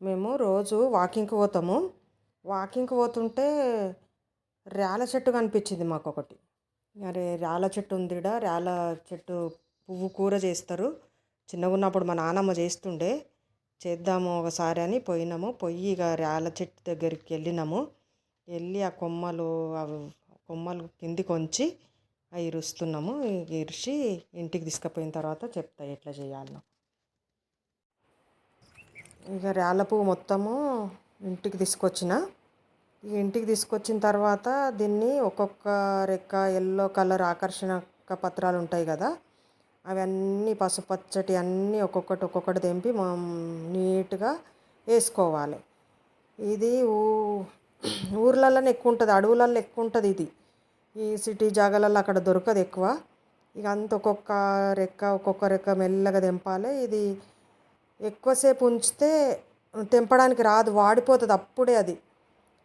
మేము రోజు వాకింగ్కి పోతాము. వాకింగ్కి పోతుంటే రేల చెట్టు కనిపించింది మాకు ఒకటి అరే రేల చెట్టు ఉంది ఈడ రేల చెట్టు పువ్వు కూర చేస్తారు. చిన్నగా ఉన్నప్పుడు మా నాన్నమ్మ చేస్తుండే. చేద్దాము ఒకసారి అని పోయినాము. పోయి ఇక రేల చెట్టు దగ్గరికి వెళ్ళినాము. వెళ్ళి ఆ కొమ్మలు అవి కొమ్మలు కిందికి వంచి అవి ఇరుస్తున్నాము ఇరిచి ఇంటికి తీసుకుపోయిన తర్వాత చెప్తా ఎట్లా చేయాలో ఇక రేల పువ్వు మొత్తము ఇంటికి తీసుకొచ్చిన. ఈ ఇంటికి తీసుకొచ్చిన తర్వాత దీన్ని ఒక్కొక్క రెక్క ఎల్లో కలర్ ఆకర్షణ పత్రాలు ఉంటాయి కదా అవన్నీ పసుపచ్చటి అన్నీ ఒక్కొక్కటి ఒక్కొక్కటి తెంపి మనం నీట్గా వేసుకోవాలి. ఇది ఊ ఊర్లలోనే ఎక్కువ ఉంటుంది అడవులలో ఎక్కువ ఉంటుంది ఇది. ఈ సిటీ జాగాలలో అక్కడ దొరకదు ఎక్కువ. ఇక అంత ఒక్కొక్క రెక్క ఒక్కొక్క రెక్క మెల్లగా తెంపాలి. ఇది ఎక్కువసేపు ఉంచితే తెంపడానికి రాదు వాడిపోతుంది అప్పుడే అది.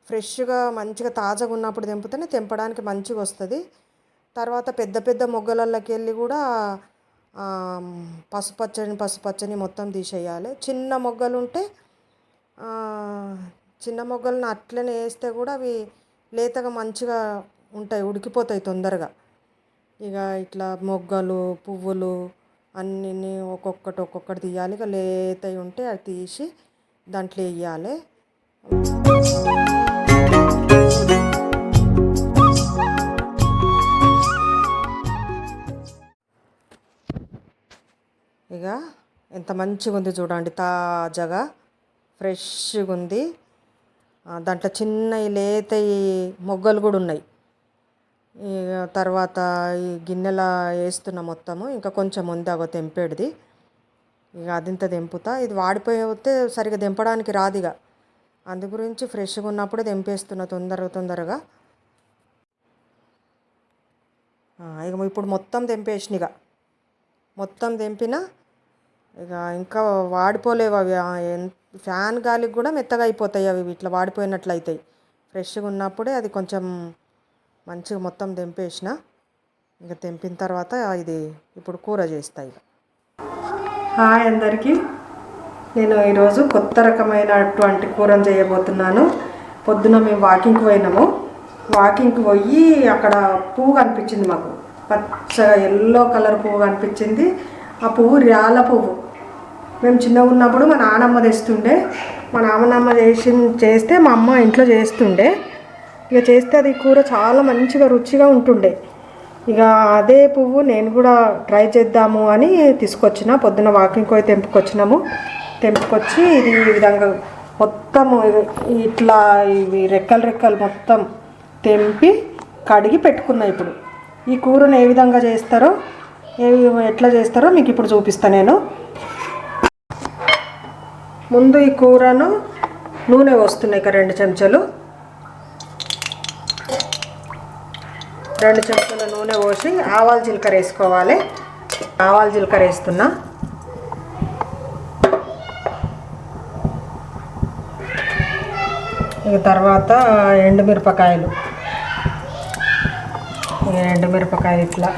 ఫ్రెష్గా మంచిగా తాజాగా ఉన్నప్పుడు తెంపితేనే తెంపడానికి మంచిగా వస్తుంది. తర్వాత పెద్ద పెద్ద మొగ్గలలోకి వెళ్ళి కూడా పసుపచ్చని పసుపచ్చని మొత్తం తీసేయాలి. చిన్న మొగ్గలు ఉంటే చిన్న మొగ్గలను అట్లనే వేస్తే కూడా అవి లేతగా మంచిగా ఉంటాయి ఉడికిపోతాయి తొందరగా. ఇక ఇట్లా మొగ్గలు పువ్వులు అన్నీ ఒక్కొక్కటి ఒక్కొక్కటి తీయాలి. ఇక లేతవి ఉంటే అది తీసి దాంట్లో వేయాలి. ఇక ఎంత మంచిగా ఉంది చూడండి. తాజాగా ఫ్రెష్గా ఉంది. దాంట్లో చిన్నవి లేతవి మొగ్గలు కూడా ఉన్నాయి. తర్వాత ఈ గిన్నెల వేస్తున్న మొత్తము ఇంకా కొంచెం ఉంది అగో తెంపేడిది. ఇక అదింత తెంపుతా. ఇది వాడిపోతే సరిగా తెంపడానికి రాదు ఇక. అందు గురించి ఫ్రెష్గా ఉన్నప్పుడే తెంపేస్తున్నా తొందరగా తొందరగా. ఇక ఇప్పుడు మొత్తం తెంపేసిన ఇక. మొత్తం తెంపిన ఇక ఇంకా వాడిపోలేవు అవి. ఫ్యాన్ గాలికి కూడా మెత్తగా అయిపోతాయి అవి. ఇట్లా వాడిపోయినట్లు అవుతాయి ఫ్రెష్గా ఉన్నప్పుడే అది కొంచెం మంచిగా మొత్తం తెంపేసిన. ఇంకా తెంపిన తర్వాత ఇది ఇప్పుడు కూర చేస్తాయి ఇక. హాయ్ అందరికీ. నేను ఈరోజు కొత్త రకమైనటువంటి కూరను చేయబోతున్నాను. పొద్దున మేము వాకింగ్కి పోయినాము. వాకింగ్కి పోయి అక్కడ పువ్వు కనిపించింది మాకు. పచ్చగా ఎల్లో కలర్ పువ్వు కనిపించింది. ఆ పువ్వు ర్యాల పువ్వు. మేము చిన్నగా ఉన్నప్పుడు మా నానమ్మ తెస్తుండే. మా నాన్నమ్మ చేసి చేస్తే మా అమ్మ ఇంట్లో చేస్తుండే. ఇక చేస్తే అది కూర చాలా మంచిగా రుచిగా ఉంటుండే. ఇక అదే పువ్వు నేను కూడా ట్రై చేద్దాము అని తీసుకొచ్చిన. పొద్దున వాకింగ్ పోయి తెంపుకొచ్చినాము. తెంపుకొచ్చి ఇది ఈ విధంగా మొత్తం ఇట్లా ఇవి రెక్కలు రెక్కలు మొత్తం తెంపి కడిగి పెట్టుకున్నా ఇప్పుడు. ఈ కూరను ఏ విధంగా చేస్తారో ఏ ఎట్లా చేస్తారో మీకు ఇప్పుడు చూపిస్తాను నేను. ముందు ఈ కూరను నూనె వస్తున్నాయి ఇక రెండు చెంచాలు. రెండు చెంచాల నూనె పోసి ఆవాల జీలకర్ర వేసుకోవాలి. ఆవాల జీలకర్ర వేస్తున్నా. ఇక తర్వాత ఎండుమిరపకాయలు. ఇక ఎండుమిరపకాయలు ఇట్లా.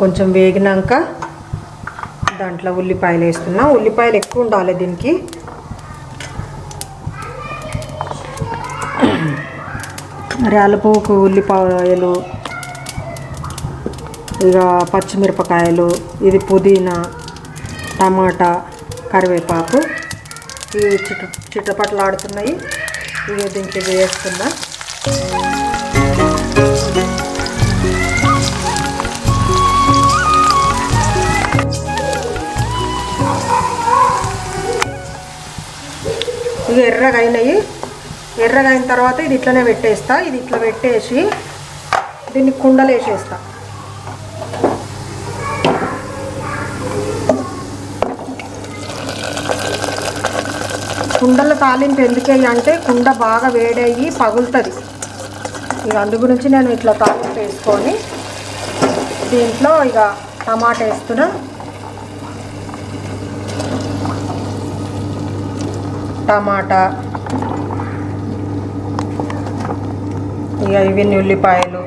కొంచెం వేగినాక దాంట్లో ఉల్లిపాయలు వేస్తున్నా. ఉల్లిపాయలు ఎక్కువ ఉండాలి దీనికి. రేలపువ్వుకు ఉల్లిపాయలు ఇక పచ్చిమిరపకాయలు ఇది పుదీనా టమాటా కరివేపాకు. ఇవి చిట చిట్టపట్లు ఆడుతున్నాయి ఇవి దీనికి వేస్తున్నా. ఇవి ఎర్రగా అయినాయి ఎర్రగా అయిన తర్వాత ఇది ఇట్లనే పెట్టేస్తా. ఇది ఇట్లా పెట్టేసి దీన్ని కుండలు వేసేస్తా కుండల తాలింపు ఎందుకు అంటే కుండ బాగా వేడయ్యి పగులుతుంది. ఇక అందు గురించి నేను ఇట్లా తాలింపు వేసుకొని దీంట్లో ఇక టమాటా వేస్తున్నా టమాటా ఇక ఇవి ఉల్లిపాయలు.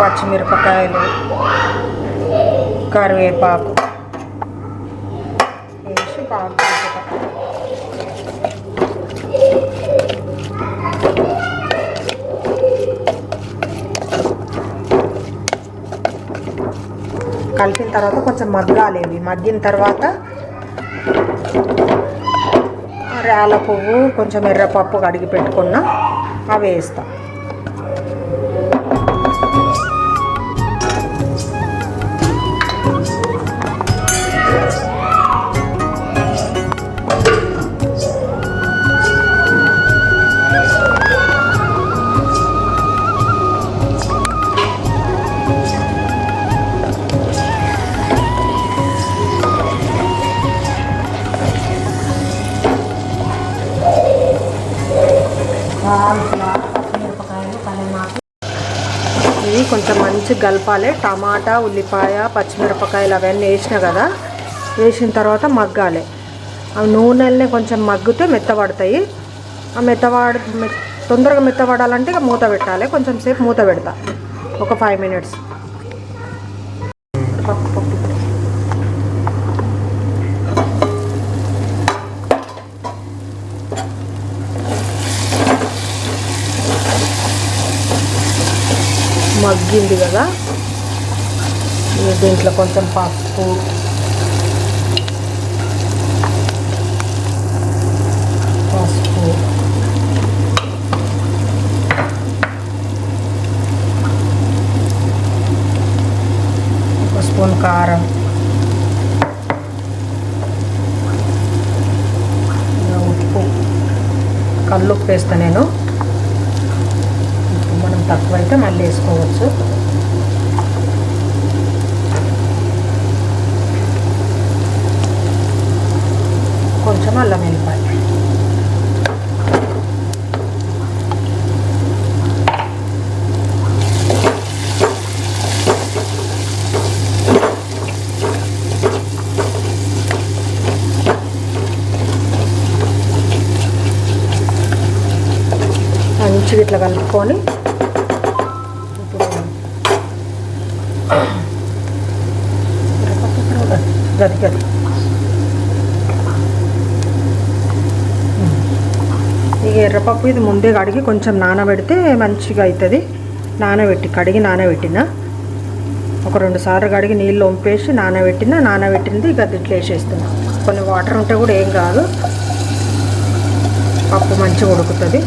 పచ్చిమిరపకాయలు కరివేపాకు. కలిపిన తర్వాత కొంచెం మగ్గాలి ఇవి మగ్గిన తర్వాత రాళ్ళ పువ్వు కొంచెం ఎర్రపప్పు కడిగి పెట్టుకున్న అవి వేస్తాం. మంచిగా మంచి టమాటా ఉల్లిపాయ పచ్చిమిరపకాయలు అవన్నీ వేసిన కదా వేసిన తర్వాత మగ్గాలి. అవి నూనెల్ని కొంచెం మగ్గితే మెత్తబడతాయి ఆ మెత్తవాడ తొందరగా మెత్తబడాలంటే ఇక మూత పెట్టాలి. కొంచెం సేపు మూత పెడతా. ఒక ఫైవ్ మినిట్స్ పప్పు పప్పు మగ్గింది కదా. దీంట్లో కొంచెం పసుపు. పసుపు. ఒక స్పూన్ కారం. ఉప్పు. కల్లుప్పు వేస్తా నేను ఉప్పు మనం తక్కువైతే మళ్ళీ వేసుకోవచ్చు కొంచెం అల్లం వెల్లిపాయ మంచిగా ఇట్లా కలుపుకొని ఇప్పుడు గది గది ఇక ఎర్రపప్పు ఇది ముందే కడిగి కొంచెం నానబెడితే మంచిగా అవుతుంది. నానబెట్టి కడిగి నానబెట్టిన. ఒక రెండు సార్లు కడిగి నీళ్ళు వంపేసి నానబెట్టిన నానబెట్టింది ఇక దీంట్లో వేసేస్తున్నా. కొన్ని వాటర్ ఉంటే కూడా ఏం కాదు. పప్పు మంచిగా ఉడుకుతుంది.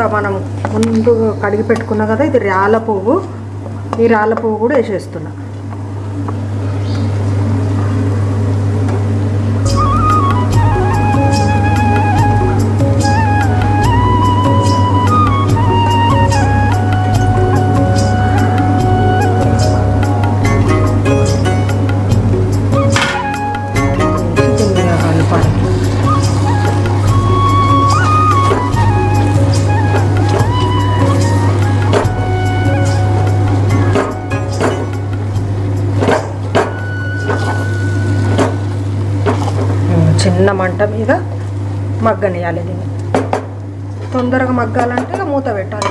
ఇంకా మనం ముందు కడిగి పెట్టుకున్నాం కదా ఇది రాళ్ళ పువ్వు. ఈ రాళ్ళ పువ్వు కూడా వేసేస్తున్నా. మగ్గనియాలి దీన్ని. తొందరగా మగ్గాలంటే ఇక మూత పెట్టాలి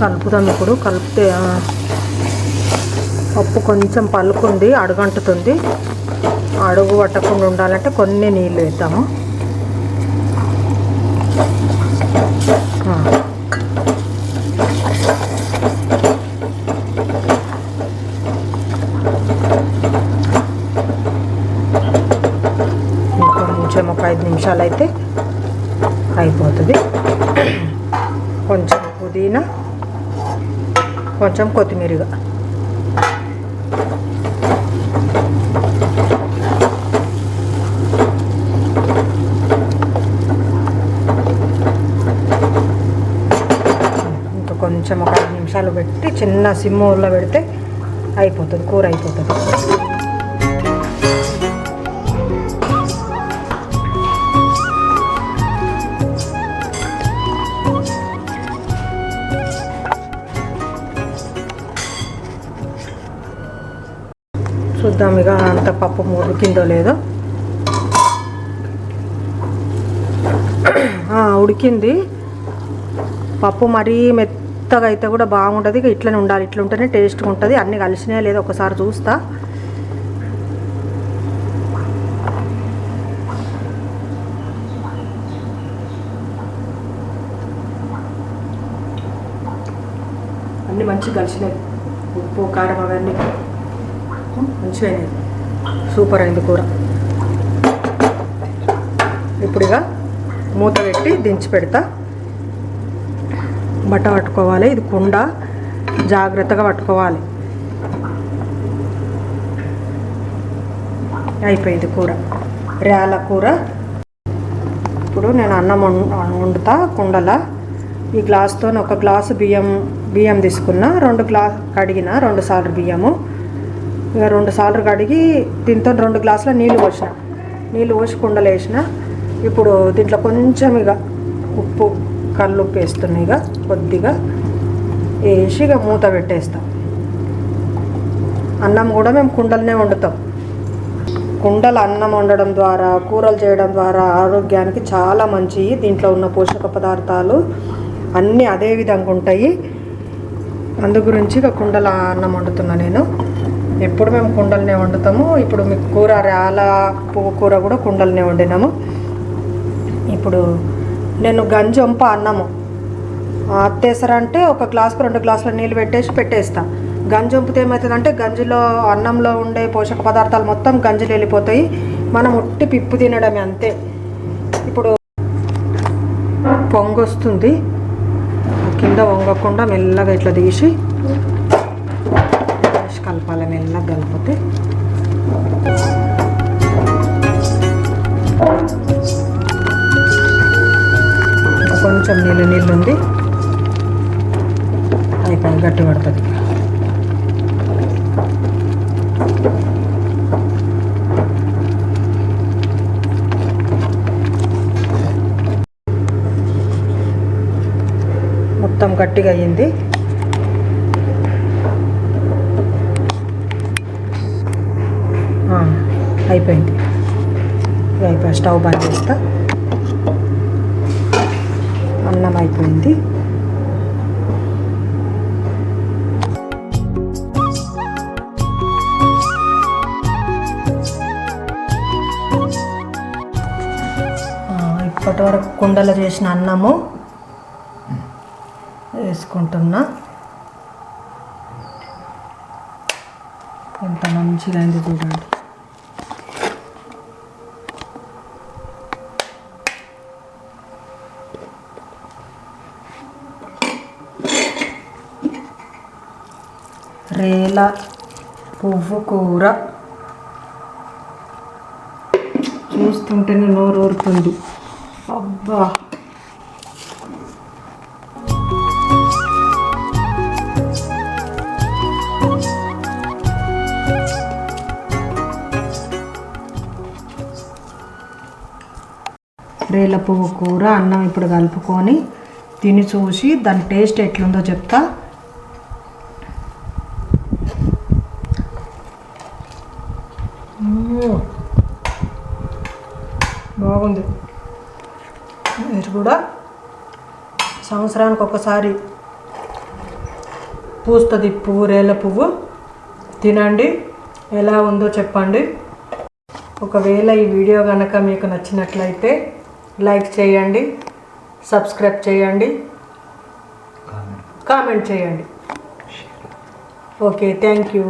కలుపుదాం ఇప్పుడు. కలిపితే పప్పు కొంచెం పలుకుంది అడుగంటుతుంది. అడుగు పట్టకుండా ఉండాలంటే కొన్ని నీళ్ళు వేద్దాము. నిమిషాలు అయితే అయిపోతుంది. కొంచెం పుదీనా కొంచెం కొత్తిమీరగా. ఇంకా కొంచెం ఒక ఐదు నిమిషాలు పెట్టి చిన్న సిమ్లో పెడితే అయిపోతుంది కూర అయిపోతుంది. చూద్దాం ఇక అంత పప్పు ఉడికిందో లేదో. ఉడికింది. పప్పు మరీ మెత్తగా అయితే కూడా బాగుంటుంది. ఇక ఇట్లనే ఉండాలి. ఇట్లా ఉంటేనే టేస్ట్గా ఉంటుంది. అన్నీ కలిసినాయా లేదో ఒకసారి చూస్తా. అన్నీ మంచిగా కలిసినాయి. ఉప్పు కారం అవన్నీ. మంచిగా అయింది. సూపర్ అయింది కూర. ఇప్పుడుగా మూత పెట్టి దించి పెడతా. బట్ట పట్టుకోవాలి. ఇది కుండ. జాగ్రత్తగా పట్టుకోవాలి. అయిపోయింది కూర. రేల కూర. ఇప్పుడు నేను అన్నం వండుతా కుండల. ఈ గ్లాస్తో ఒక గ్లాసు బియ్యం బియ్యం తీసుకున్నా. రెండు గ్లాస్ కడిగిన రెండు సార్లు బియ్యము. ఇక రెండు సార్లు కడిగి దీంతో రెండు గ్లాసుల నీళ్ళు పోసిన. నీళ్ళు పోసి కుండలు వేసిన. ఇప్పుడు దీంట్లో కొంచెం ఇక ఉప్పు కళ్ళు ఉప్పు వేస్తున్నాయి ఇక కొద్దిగా వేసి ఇక మూత పెట్టేస్తాం. అన్నం కూడా మేము కుండలనే వండుతాం. కుండల అన్నం వండడం ద్వారా కూరలు చేయడం ద్వారా ఆరోగ్యానికి చాలా మంచివి దీంట్లో ఉన్న పోషక పదార్థాలు అన్నీ అదే విధంగా ఉంటాయి. అందు గురించి ఇక కుండల అన్నం వండుతున్నా నేను. ఎప్పుడు మేము కుండలనే వండుతాము ఇప్పుడు మీకు కూర రాల పువ్వు కూర కూడా కుండలనే వండినాము. ఇప్పుడు నేను గంజొంప అన్నము. అత్తేసరంటే ఒక గ్లాసుకు రెండు గ్లాసుల నీళ్ళు పెట్టేసి పెట్టేస్తా. గంజి ఏమవుతుందంటే గంజిలో అన్నంలో ఉండే పోషక పదార్థాలు మొత్తం గంజిలో వెళ్ళిపోతాయి. మనం ఉట్టి పిప్పు తినడమే అంతే. ఇప్పుడు పొంగొస్తుంది కింద వంగకుండా మెల్లగా ఇట్లా తీసి కలపాలి మెల్లగా కలిపితే కొంచెం నీళ్ళు నీళ్ళు ఉంది. అయిపోయి గట్టి పడుతుంది. మొత్తం గట్టిగా అయ్యింది ఆ, అయిపోయింది. అయిపోయి స్టవ్ బంద్ చేస్తా. అన్నం అయిపోయింది. ఇప్పటి వరకు కుండలో చేసిన అన్నము వేసుకుంటున్నా. ఎంత మంచిగా అయింది చూడండి. రేల పువ్వు కూర చూస్తుంటేనే నోరు ఊరుతుంది అబ్బా. రేల పువ్వు కూర అన్నం ఇప్పుడు కలుపుకొని తిని చూసి దాని టేస్ట్ ఎట్లుందో చెప్తా మ్మ్. బాగుంది మీరు కూడా సంవత్సరానికి ఒకసారి పూస్తుంది పువ్వు రేల పువ్వు తినండి. ఎలా ఉందో చెప్పండి. ఒకవేళ ఈ వీడియో కనుక మీకు నచ్చినట్లయితే లైక్ చేయండి సబ్స్క్రైబ్ చేయండి కామెంట్ చేయండి. Okay thank you.